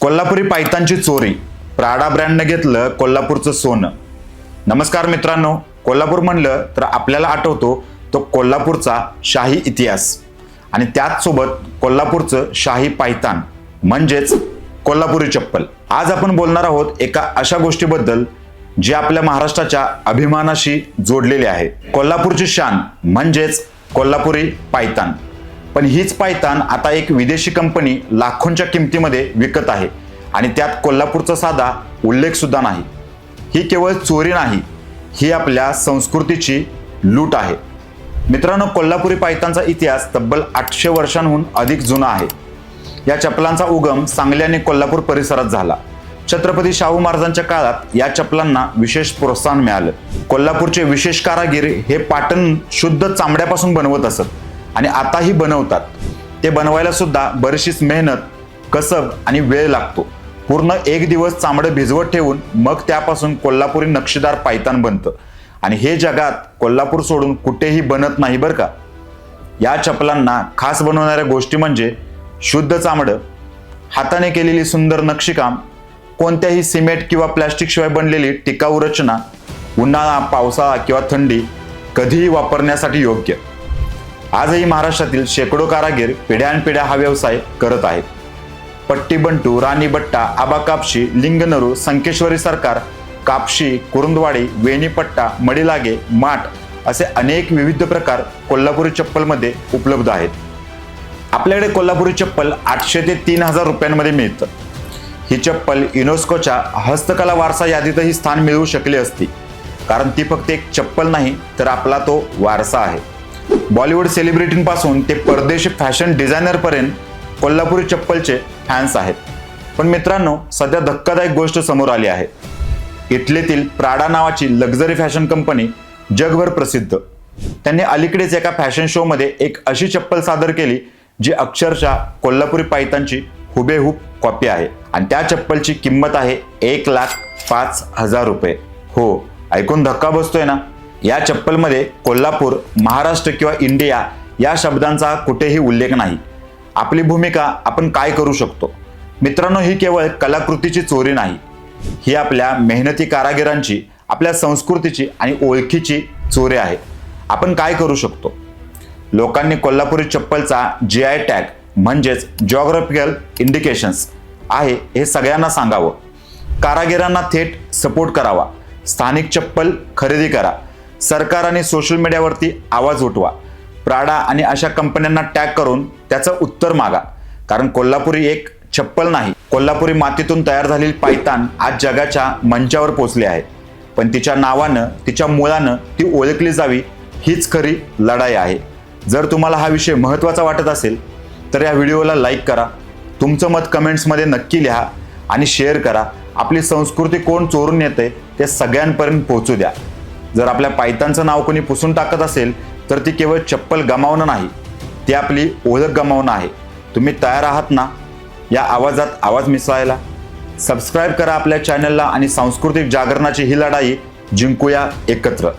कोल्हापुरी पायतांची चोरी. प्राडा ब्रँडनं घेतलं कोल्हापूरचं सोनं. नमस्कार मित्रांनो कोल्हापूर म्हणलं तर आपल्याला आठवतो तो कोल्हापूरचा शाही इतिहास. आणि त्याच सोबत कोल्हापूरचं शाही पायतान म्हणजेच कोल्हापुरी चप्पल. आज आपण बोलणार आहोत एका अशा गोष्टीबद्दल जी आपल्या महाराष्ट्राच्या अभिमानाशी जोडलेली आहे. कोल्हापूरची शान म्हणजेच कोल्हापुरी पायतान. पण हीच पायतान आता एक विदेशी कंपनी लाखोंच्या किमतीमध्ये विकत आहे. आणि त्यात कोल्हापूरचा साधा उल्लेख सुद्धा नाही. ही केवळ चोरी नाही ही आपल्या संस्कृतीची लूट आहे. मित्रांनो कोल्हापुरी पायतांचा इतिहास तब्बल आठशे वर्षांहून अधिक जुना आहे. या चपलांचा उगम सांगली आणि कोल्हापूर परिसरात झाला. छत्रपती शाहू महाराजांच्या काळात या चपलांना विशेष प्रोत्साहन मिळालं. कोल्हापूरचे विशेष कारागीर हे पाटण शुद्ध चामड्यापासून बनवत असत. आणि आताही बनवतात. ते बनवायला सुद्धा बरीचशीच मेहनत कसब आणि वेळ लागतो. पूर्ण एक दिवस चामडं भिजवत ठेवून मग त्यापासून कोल्हापुरी नक्षीदार पायतान बनतं. आणि हे जगात कोल्हापूर सोडून कुठेही बनत नाही बरं का. या चपलांना खास बनवणाऱ्या गोष्टी म्हणजे शुद्ध चामडं हाताने केलेली सुंदर नक्षीकाम कोणत्याही सिमेंट किंवा प्लॅस्टिकशिवाय बनलेली टिकाऊ रचना उन्हाळा पावसाळा किंवा थंडी कधीही वापरण्यासाठी योग्य. आजही महाराष्ट्रातील शेकडो कारागीर पिढ्यानपिढ्या हा व्यवसाय करत आहेत. पट्टी बंटू राणी बट्टा आबा कापशी लिंगनरू संकेश्वरी सरकार कापशी कुरुंदवाडी वेणीपट्टा मडिलागे माठ असे अनेक विविध प्रकार कोल्हापुरी चप्पलमध्ये उपलब्ध आहेत. आपल्याकडे कोल्हापुरी चप्पल आठशे ते तीन हजार रुपयांमध्ये मिळतं. ही चप्पल युनेस्कोच्या हस्तकला वारसा यादीतही स्थान मिळवू शकली असती. कारण ती फक्त एक चप्पल नाही तर आपला तो वारसा आहे. बॉलिवूड सेलिब्रिटींपासून ते परदेशी फॅशन डिझायनरपर्यंत कोल्हापुरी चप्पलचे फॅन्स आहेत. पण मित्रांनो सध्या धक्कादायक गोष्ट समोर आली आहे. इटलीतील प्राडा नावाची लक्झरी फॅशन कंपनी जगभर प्रसिद्ध. त्यांनी अलीकडेच एका फॅशन शोमध्ये एक अशी चप्पल सादर केली जी अक्षरशः कोल्हापुरी पायतांची हुबेहूब कॉपी आहे. आणि त्या चप्पलची किंमत आहे एक लाख पाच हजार रुपये. हो ऐकून धक्का बसतोय ना? या चप्पलमध्ये कोल्हापूर महाराष्ट्र किंवा इंडिया या शब्दांचा कुठेही उल्लेख नाही. आपली भूमिका आपण काय करू शकतो? मित्रांनो ही केवळ कलाकृतीची चोरी नाही. ही आपल्या मेहनती कारागिरांची आपल्या संस्कृतीची आणि ओळखीची चोरी आहे. आपण काय करू शकतो? लोकांनी कोल्हापुरी चप्पलचा जी आय टॅग म्हणजेच जॉग्राफिकल इंडिकेशन्स आहे हे सगळ्यांना सांगावं. कारागिरांना थेट सपोर्ट करावा. स्थानिक चप्पल खरेदी करा. सरकार आणि सोशल मीडियावरती आवाज उठवा. प्राडा आणि अशा कंपन्यांना टॅग करून त्याचं उत्तर मागा. कारण कोल्हापुरी एक चप्पल नाही. कोल्हापुरी मातीतून तयार झालेली पायतान आज जगाच्या मंचावर पोचली आहे. पण तिच्या नावानं तिच्या मुळानं ती ओळखली जावी हीच खरी लढाई आहे. जर तुम्हाला हा विषय महत्त्वाचा वाटत असेल तर या व्हिडिओला लाईक करा. तुमचं मत कमेंट्समध्ये नक्की लिहा आणि शेअर करा. आपली संस्कृती कोण चोरून येते ते सगळ्यांपर्यंत पोहोचू द्या. जर आपल्या पायतांचं नाव कोणी पुसून टाकत असेल तर ती केवळ चप्पल गमावणं नाही ती आपली ओळख गमावणं आहे. तुम्ही तयार आहात ना? या आवाजात आवाज मिसळायला. सबस्क्राईब करा आपल्या चॅनलला आणि सांस्कृतिक जागरणाची ही लढाई जिंकूया एकत्र.